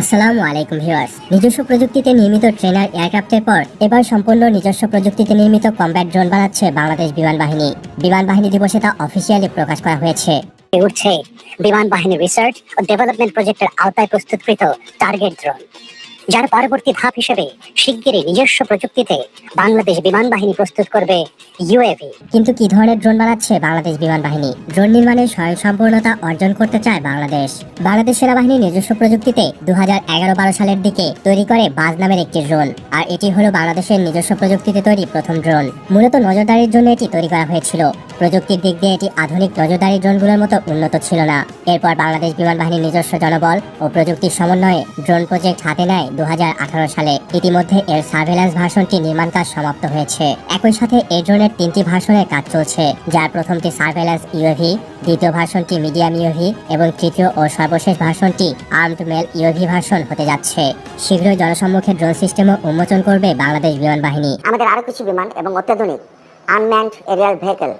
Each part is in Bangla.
আসসালামু আলাইকুম ভিউয়ার্স। নিজস্ব প্রযুক্তিতে নির্মিত ট্রেনার, এয়ারক্রাফটের পর এবার সম্পূর্ণ নিজস্ব প্রযুক্তিতে নির্মিত কম্ব্যাট ড্রোন বানাচ্ছে বাংলাদেশ বিমান বাহিনী। বিমান বাহিনী দিবসে তা অফিসিয়ালি প্রকাশ করা হয়েছে। উঠছে বিমান বাহিনী রিসার্চ ও ডেভেলপমেন্ট প্রজেক্টের আওতায় প্রস্তুতকৃত টার্গেট ড্রোন যার পরবর্তী ধাপ হিসেবে শিগগিরই নিজস্ব প্রযুক্তিতে বাংলাদেশ বিমান বাহিনী প্রস্তুত করবে ইউএভি কিন্তু কি ধরনের ড্রোন বানাচ্ছে বাংলাদেশ বিমান বাহিনী? ড্রোন নির্মাণে স্বয়ংসম্পূর্ণতা অর্জন করতে চায় বাংলাদেশ। বাংলাদেশ সেনাবাহিনী নিজস্ব প্রযুক্তিতে দু হাজার সালের দিকে তৈরি করে বাজ নামের একটি ড্রোন, আর এটি হলো বাংলাদেশের নিজস্ব প্রযুক্তিতে তৈরি প্রথম ড্রোন। মূলত নজরদারির জন্য এটি তৈরি করা হয়েছিল। প্রযুক্তির দিক দিয়ে এটি আধুনিক নজরদারি ড্রোনগুলোর মতো উন্নত ছিল না। এরপর বাংলাদেশ বিমান বাহিনীর নিজস্ব জনবল ও প্রযুক্তির সমন্বয়ে ড্রোন প্রজেক্ট হাতে নেয় দুহাজার আঠারো সালে ইতিমধ্যে এর সার্ভেলেন্স ভার্সনটি নির্মাণ কাজ সমাপ্ত হয়েছে। একই সাথে এই ড্রোনের তিনটি ভার্সনের কাজ চলছে, যার প্রথমটি সার্ভেলেন্স ইউএভি দ্বিতীয় ভার্সনটি মিডিয়াম ইউভি এবং তৃতীয় ও সর্বশেষ ভার্সনটি আর্মড মেল ইউভি ভার্সন হতে যাচ্ছে। শীঘ্রই জনসম্মুখে ড্রোন সিস্টেমও উন্মোচন করবে বাংলাদেশ বিমান বাহিনী। আমাদের আরও কিছু বিমান এবং অত্যাধুনিক আনম্যান্ড এরিয়াল ভেহিকেল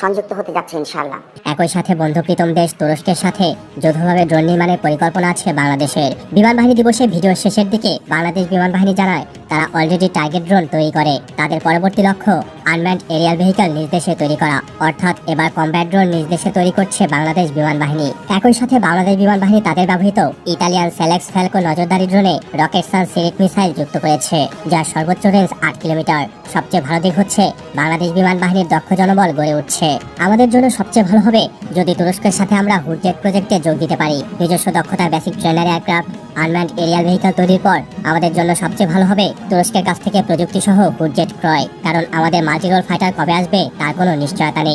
সংযুক্ত হতে যাচ্ছে ইনশাল্লাহ একই সাথে বন্ধুপ্রীতম দেশ তুরস্কের সাথে যৌথভাবে ড্রোন নির্মাণের পরিকল্পনা আছে বাংলাদেশের। বিমান বাহিনী দিবসে ভিডিও শেষের দিকে বাংলাদেশ বিমান বাহিনী জানায়, তারা অলরেডি টার্গেট ড্রোন তৈরি করে। তাদের পরবর্তী লক্ষ্য আনম্যান্ড এরিয়াল ভেহিকল নিজ দেশে তৈরি করা। অর্থাৎ এবার কম্ব্যাট ড্রোন নিজ দেশে তৈরি করছে বাংলাদেশ বিমান বাহিনী। একই সাথে বাংলাদেশ বিমান বাহিনী তাদের ব্যবহৃত ইতালিয়ান সেলেক্স ফ্যালকো নজরদারি ড্রোনে রকেট সান সিরিক মিসাইল যুক্ত করেছে যার সর্বোচ্চ রেঞ্জ আট কিলোমিটার। সবচেয়ে ভালো দিক হচ্ছে বাংলাদেশ বিমান বাহিনীর দক্ষ জনবল গড়ে উঠছে। আমাদের জন্য সবচেয়ে ভালো হবে যদি তুরস্কের সাথে আমরা হুডজেট প্রজেক্টে যোগ দিতে পারি। নিজস্ব দক্ষতার basic trainer aircraft unmanned aerial vehicle তৈরির পর আমাদের জন্য সবচেয়ে ভালো হবে তুরস্কের কাছ থেকে প্রযুক্তি সহ হুডজেট ক্রয়। কারণ আমাদের মাল্টিরোল ফাইটার কবে আসবে তার কোনো নিশ্চয়তা নেই।